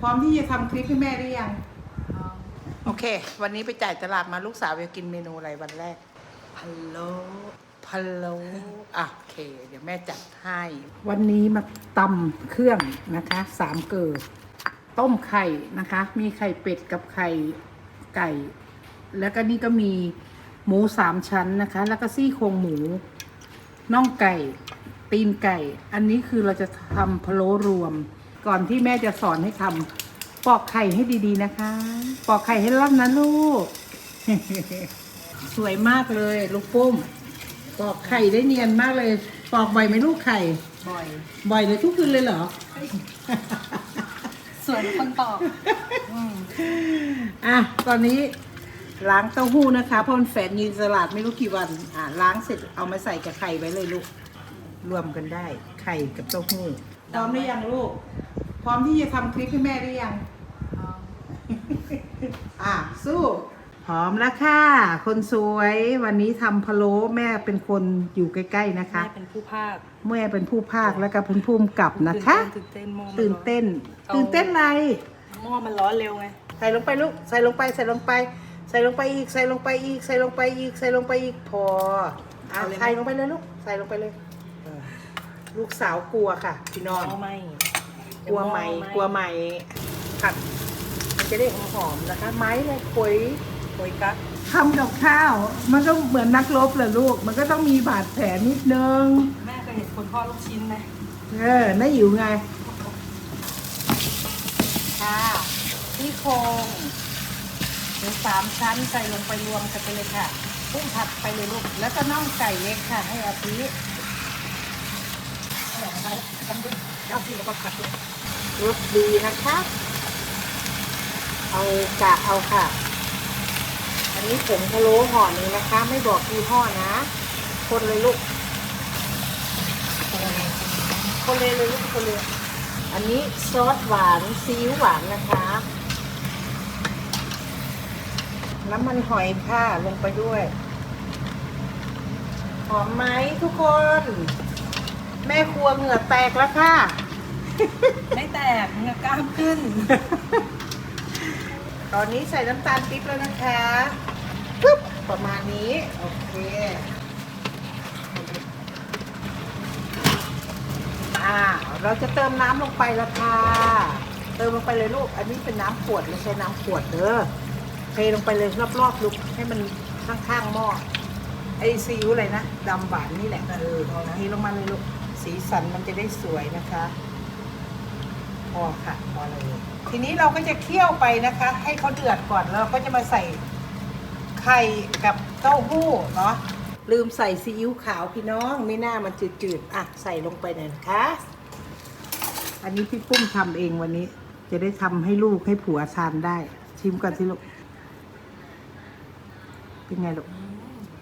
พร้อมที่จะทำคลิปให้แม่หรือยัง โอเค วันนี้ไปจ่ายตลาดมาลูกสาวจะกินเมนูอะไรวันแรกพะโล้พะโล้อะโอเค เดี๋ยวแม่จัดให้ วันนี้มาตำเครื่องนะคะสามเกลือต้มไข่นะคะ มีไข่เป็ดกับไข่ไก่ แล้วก็นี่ก็มีหมูสามชั้นนะคะ แล้วก็ซี่โครงหมูน่องไก่ ตีนไก่ อันนี้คือเราจะทำพะโล้รวม ก่อนที่แม่จะสอนให้ทำปอกไข่ให้ดีๆนะคะ ปอกไข่ให้ร่อนนะลูก สวยมากเลย ลูกปุ้ม ปอกไข่ได้เนียนมากเลย ปอกบ่อยไหมลูกไข่ บ่อย บ่อยเลยทุกคืนเลยเหรอ สวยคนตอบอืมอะ ตอนนี้ล้างเต้าหู้นะคะเพราะมันแฝนอยืนสลัดไม่รู้กี่วัน อะล้างเสร็จเอามาใส่กับไข่ไว้เลยลูก รวมกันได้ ไข่กับเต้าหู้พร้อมหรือยังลูก พร้อมที่จะทำคลิปให้แม่หรือยัง อะ สู้พร้อมแล้วค่ะ คนสวยวันนี้ทำพะโล้แม่เป็นคนอยู่ใกล้ ๆนะคะ แม่เป็นผู้ภาคแม่เป็นผู้ภาคแล้วก็เป็นผู้กำกับนะคะ ตื่นเต้นโมตื่นเต้นอาตื่นเต้นอะไร หม้อมันร้อนเร็วไงใส่ลงไปลูก ใส่ลงไป ใส่ลงไป ใส่ลงไปอีก ใส่ลงไปอีก ใส่ลงไปอีก ใส่ลงไปอีก พออะเอาเลยไหมใส่ลงไปเลยลูก ใส่ลงไปเลยเออ ลูกสาวกลัวค่ะ พี่น้องเอาไหมกลัวไหมกลัวไหมผัดมันจะได้หอมๆนะคะ ไม้เลยคุยโอยกั๊กทำกับข้าว มันก็เหมือนนักรบแหละลูก มันก็ต้องมีบาดแผลนิดนึง แม่เคยเห็นคนทอดลูกชิ้นไหมเออน่าอยู่ไง ค่ะที่โครงหมูสามชั้นใส่ลงไปรวมกันไปเลยค่ะพุ่งผัดไปเลยลูก แล้วก็น่องไก่เล็กค่ะ ให้อาทิเอาสิแล้วก็ผัด รสดีนะคะเอากะเอาค่ะ อันนี้ผงพะโล้ห่อหนึ่งนะคะ ไม่บอกยี่ห้อนะ คนเลยลูก คนเลยเลยลูกคนเลย อันนี้ซอสหวานซีอิ๊วหวานนะคะ น้ำมันหอยค่ะลงไปด้วย หอมไหมทุกคน แม่ครัวเหงื่อแตกแล้วค่ะ ไม่แตกเงากล้ามขึ้น ตอนนี้ใส่น้ำตาลปิ๊บแล้วนะคะปึ๊บประมาณนี้ โอเคอ่าเราจะเติมน้ำลงไปแล้วค่ะ เติมลงไปเลยลูก อันนี้เป็นน้ำขวดไม่ใช่น้ำขวดเด้อเทลงไปเลยรอบๆลูกให้มันข้างๆหม้อไอซีอิ๊วอะไรนะดำหวานนี่แหละเออเทลงมาเลยลูก สีสันมันจะได้สวยนะคะ พอค่ะพอเลยทีนี้เราก็จะเคี่ยวไปนะคะ ให้เขาเดือดก่อนแล้วเราก็จะมาใส่ไข่กับเต้าหู้เนาะลืมใส่ซีอิ๊วขาวพี่น้องไม่น่ามันจืดๆอะใส่ลงไปหน่อยนะคะ อันนี้พี่ปุ้มทำเองวันนี้ จะได้ทำให้ลูกให้ผัวทานได้ ชิมก่อนสิลูกเป็นไงลูก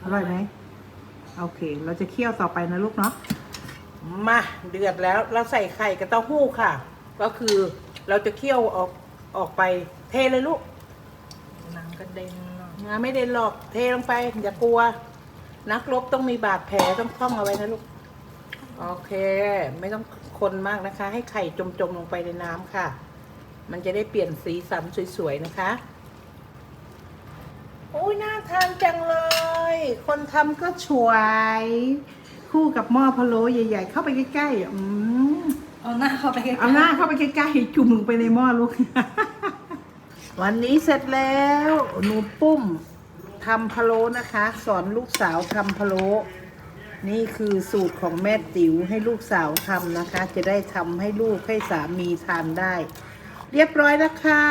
อร่อยไหมโอเค เราจะเคี่ยวต่อไปนะลูกเนาะ มาเดือดแล้วเราใส่ไข่กับเต้าหู้ค่ะ ก็คือเราจะเคี่ยวออกออกไปเทเลยลูกน้ำกระเด็นเนอะงาไม่ได้หรอกเทลงไป อย่ากลัว นักรบต้องมีบาดแผลต้องท่องเอาไว้นะลูกโอเค ไม่ต้องคนมากนะคะ ให้ไข่จมๆลงไปในน้ำค่ะ มันจะได้เปลี่ยนสีสันสวยๆนะคะโอ้ยน่าทานจังเลย คนทำก็สวย คู่กับหม้อพะโล้ใหญ่ ๆ เข้าไปใกล้ๆอืมเอาหน้าเข้าไปใกล้ๆเอาหน้าเข้าไปใกล้ๆจุ่มลงไปในหม้อลูก วันนี้เสร็จแล้วหนูปุ้มทำพะโล้นะคะ สอนลูกสาวทำพะโล้นี่คือสูตรของแม่ติ๋วให้ลูกสาวทำนะคะ จะได้ทำให้ลูกให้สามีทานได้ เรียบร้อยแล้วค่ะ